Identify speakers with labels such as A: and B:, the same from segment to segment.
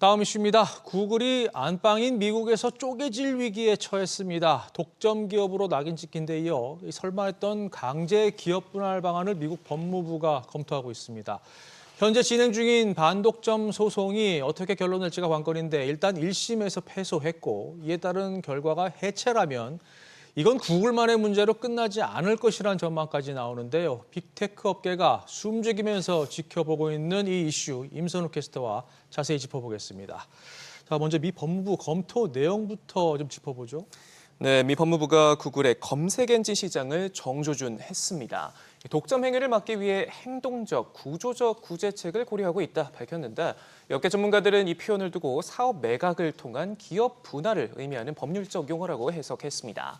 A: 다음 이슈입니다. 구글이 안방인 미국에서 쪼개질 위기에 처했습니다. 독점 기업으로 낙인 찍힌 데 이어 이 설마했던 강제 기업 분할 방안을 미국 법무부가 검토하고 있습니다. 현재 진행 중인 반독점 소송이 어떻게 결론 낼지가 관건인데 일단 1심에서 패소했고 이에 따른 결과가 해체라면 이건 구글만의 문제로 끝나지 않을 것이라는 전망까지 나오는데요. 빅테크 업계가 숨죽이면서 지켜보고 있는 이 이슈 임선우 캐스터와 자세히 짚어보겠습니다. 자, 먼저 미 법무부 검토 내용부터 좀 짚어보죠.
B: 네, 미 법무부가 구글의 검색 엔진 시장을 정조준했습니다. 독점 행위를 막기 위해 행동적, 구조적 구제책을 고려하고 있다 밝혔는데 업계 전문가들은 이 표현을 두고 사업 매각을 통한 기업 분할을 의미하는 법률적 용어라고 해석했습니다.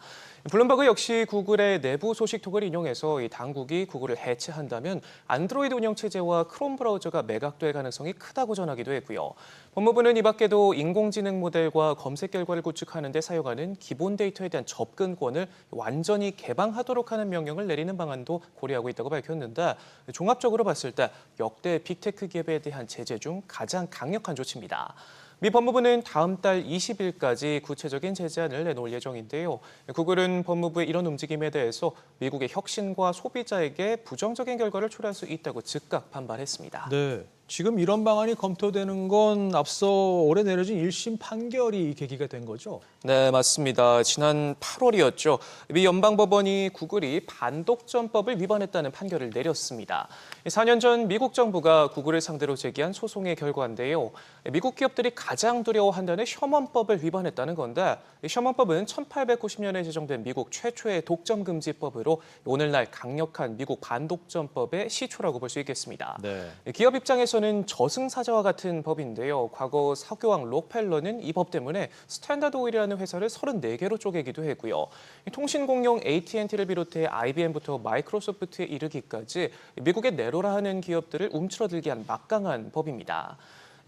B: 블룸버그 역시 구글의 내부 소식통을 인용해서 이 당국이 구글을 해체한다면 안드로이드 운영 체제와 크롬 브라우저가 매각될 가능성이 크다고 전하기도 했고요. 법무부는 이 밖에도 인공지능 모델과 검색 결과를 구축하는 데 사용하는 기본 데이터에 대한 접근권을 완전히 개방하도록 하는 명령을 내리는 방안도 고려 하고 있다고 밝혔는데 종합적으로 봤을 때 역대 빅테크 기업에 대한 제재 중 가장 강력한 조치입니다. 미 법무부는 다음 달 20일까지 구체적인 제재안을 내놓을 예정인데요. 구글은 법무부의 이런 움직임에 대해서 미국의 혁신과 소비자에게 부정적인 결과를 초래할 수 있다고 즉각 반발했습니다.
A: 네. 지금 이런 방안이 검토되는 건 앞서 올해 내려진 1심 판결이 계기가 된 거죠.
B: 네, 맞습니다. 지난 8월이었죠. 미 연방법원이 구글이 반독점법을 위반했다는 판결을 내렸습니다. 4년 전 미국 정부가 구글을 상대로 제기한 소송의 결과인데요. 미국 기업들이 가장 두려워한다는 셔먼법을 위반했다는 건데 이 셔먼법은 1890년에 제정된 미국 최초의 독점금지법으로 오늘날 강력한 미국 반독점법의 시초라고 볼 수 있겠습니다.
A: 네.
B: 기업 입장에서 는 저승사자와 같은 법인데요. 과거 사교왕 록펠러는 이 법 때문에 스탠다드 오일이라는 회사를 34개로 쪼개기도 했고요. 통신공룡 AT&T를 비롯해 IBM부터 마이크로소프트에 이르기까지 미국의 네로라 하는 기업들을 움츠러들게 한 막강한 법입니다.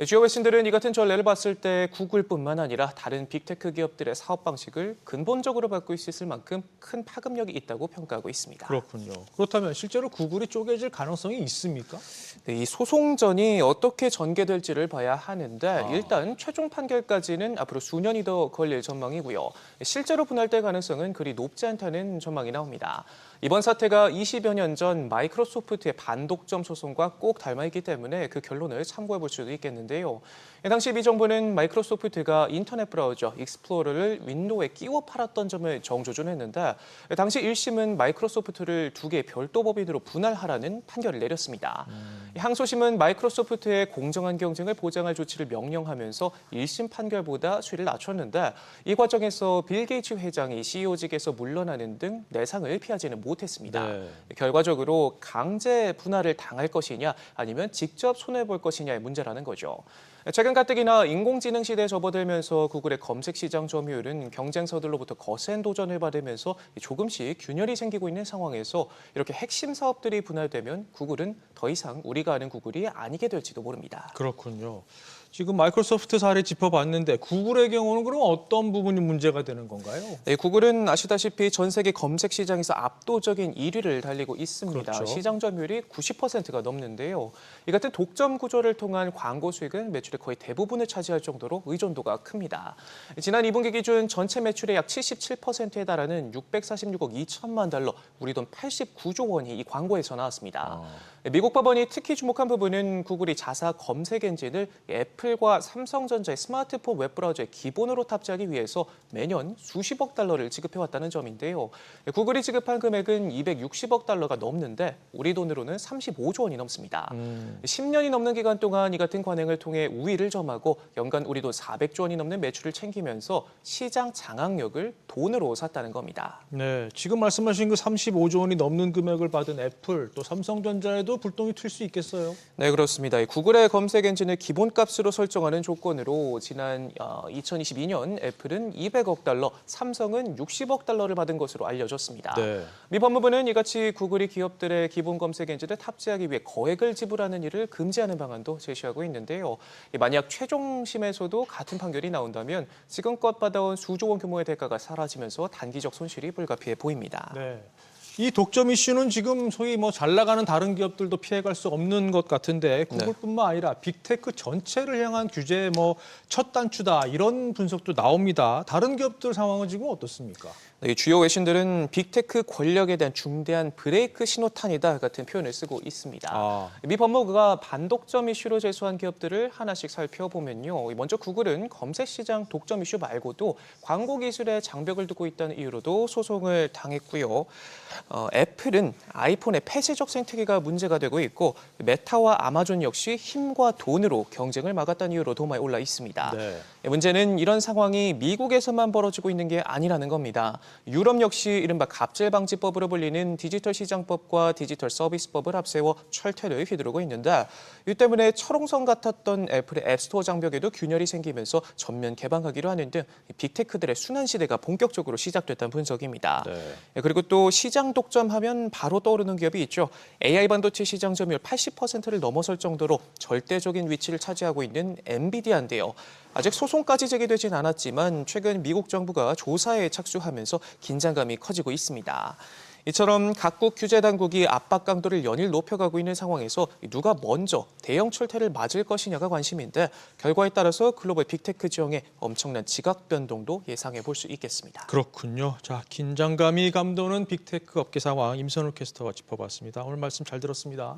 B: 주요 외신들은 이 같은 전례를 봤을 때 구글뿐만 아니라 다른 빅테크 기업들의 사업 방식을 근본적으로 바꿀 수 있을 만큼 큰 파급력이 있다고 평가하고 있습니다.
A: 그렇군요. 그렇다면 실제로 구글이 쪼개질 가능성이 있습니까?
B: 네, 이 소송전이 어떻게 전개될지를 봐야 하는데
A: 아.
B: 일단 최종 판결까지는 앞으로 수년이 더 걸릴 전망이고요. 실제로 분할될 가능성은 그리 높지 않다는 전망이 나옵니다. 이번 사태가 20여 년 전 마이크로소프트의 반독점 소송과 꼭 닮아 있기 때문에 그 결론을 참고해 볼 수도 있겠는데 요. 당시 미 정부는 마이크로소프트가 인터넷 브라우저 익스플로러를 윈도우에 끼워 팔았던 점을 정조준했는데 당시 1심은 마이크로소프트를 두 개의 별도 법인으로 분할하라는 판결을 내렸습니다. 이 항소심은 마이크로소프트의 공정한 경쟁을 보장할 조치를 명령하면서 1심 판결보다 수위를 낮췄는데 이 과정에서 빌 게이츠 회장이 CEO직에서 물러나는 등 내상을 피하지는 못했습니다.
A: 네.
B: 결과적으로 강제 분할을 당할 것이냐 아니면 직접 손해 볼 것이냐의 문제라는 거죠. 최근 가뜩이나 인공지능 시대에 접어들면서 구글의 검색 시장 점유율은 경쟁사들로부터 거센 도전을 받으면서 조금씩 균열이 생기고 있는 상황에서 이렇게 핵심 사업들이 분할되면 구글은 더 이상 우리가 아는 구글이 아니게 될지도 모릅니다.
A: 그렇군요. 지금 마이크로소프트 사례 짚어봤는데 구글의 경우는 그럼 어떤 부분이 문제가 되는 건가요?
B: 네, 구글은 아시다시피 전 세계 검색 시장에서 압도적인 1위를 달리고 있습니다.
A: 그렇죠.
B: 시장 점유율이 90%가 넘는데요. 이 같은 독점 구조를 통한 광고 수익은 매출의 거의 대부분을 차지할 정도로 의존도가 큽니다. 지난 2분기 기준 전체 매출의 약 77%에 달하는 646억 2천만 달러, 우리 돈 89조 원이 이 광고에서 나왔습니다. 미국 법원이 특히 주목한 부분은 구글이 자사 검색 엔진을 애플 과 삼성전자의 스마트폰 웹브라우저에 기본으로 탑재하기 위해서 매년 수십억 달러를 지급해왔다는 점인데요. 구글이 지급한 금액은 260억 달러가 넘는데 우리 돈으로는 35조 원이 넘습니다.
A: 음.
B: 10년이 넘는 기간 동안 이 같은 관행을 통해 우위를 점하고 연간 우리 돈 400조 원이 넘는 매출을 챙기면서 시장 장악력을 돈으로 샀다는 겁니다.
A: 네, 지금 말씀하신 그 35조 원이 넘는 금액을 받은 애플 또 삼성전자에도 불똥이 튈 수 있겠어요.
B: 네, 그렇습니다. 이 구글의 검색 엔진을 기본값으로 설정하는 조건으로 지난 어, 2022년 애플은 200억 달러, 삼성은 60억 달러를 받은 것으로 알려졌습니다.
A: 네.
B: 미 법무부는 이같이 구글이 기업들의 기본 검색 엔진을 탑재하기 위해 거액을 지불하는 일을 금지하는 방안도 제시하고 있는데요. 이 만약 최종심에서도 같은 판결이 나온다면 지금껏 받아온 수조 원 규모의 대가가 사라지면서 단기적 손실이 불가피해 보입니다.
A: 네. 이 독점 이슈는 지금 소위 뭐 잘 나가는 다른 기업들도 피해갈 수 없는 것 같은데 구글뿐만 아니라 빅테크 전체를 향한 규제 뭐 첫 단추다 이런 분석도 나옵니다. 다른 기업들 상황은 지금 어떻습니까?
B: 네, 이 주요 외신들은 빅테크 권력에 대한 중대한 브레이크 신호탄이다 같은 표현을 쓰고 있습니다.
A: 아.
B: 미 법무부가 반독점 이슈로 제소한 기업들을 하나씩 살펴보면요. 먼저 구글은 검색 시장 독점 이슈 말고도 광고 기술에 장벽을 두고 있다는 이유로도 소송을 당했고요. 어, 애플은 아이폰의 폐쇄적 생태계가 문제가 되고 있고 메타와 아마존 역시 힘과 돈으로 경쟁을 막았다는 이유로 도마에 올라 있습니다.
A: 네.
B: 예, 문제는 이런 상황이 미국에서만 벌어지고 있는 게 아니라는 겁니다. 유럽 역시 이른바 갑질방지법으로 불리는 디지털 시장법과 디지털 서비스법을 앞세워 철퇴를 휘두르고 있는데 이 때문에 철옹성 같았던 애플의 앱스토어 장벽에도 균열이 생기면서 전면 개방하기로 하는 등 빅테크들의 순환 시대가 본격적으로 시작됐다는 분석입니다.
A: 네.
B: 예, 그리고 또 독점하면 바로 떠오르는 기업이 있죠. AI 반도체 시장 점유율 80%를 넘어설 정도로 절대적인 위치를 차지하고 있는 엔비디아인데요. 아직 소송까지 제기되진 않았지만 최근 미국 정부가 조사에 착수하면서 긴장감이 커지고 있습니다. 이처럼 각국 규제 당국이 압박 강도를 연일 높여가고 있는 상황에서 누가 먼저 대형 철퇴를 맞을 것이냐가 관심인데 결과에 따라서 글로벌 빅테크 지형의 엄청난 지각 변동도 예상해 볼 수 있겠습니다.
A: 그렇군요. 자, 긴장감이 감도는 빅테크 업계 상황 임선우 캐스터가 짚어봤습니다. 오늘 말씀 잘 들었습니다.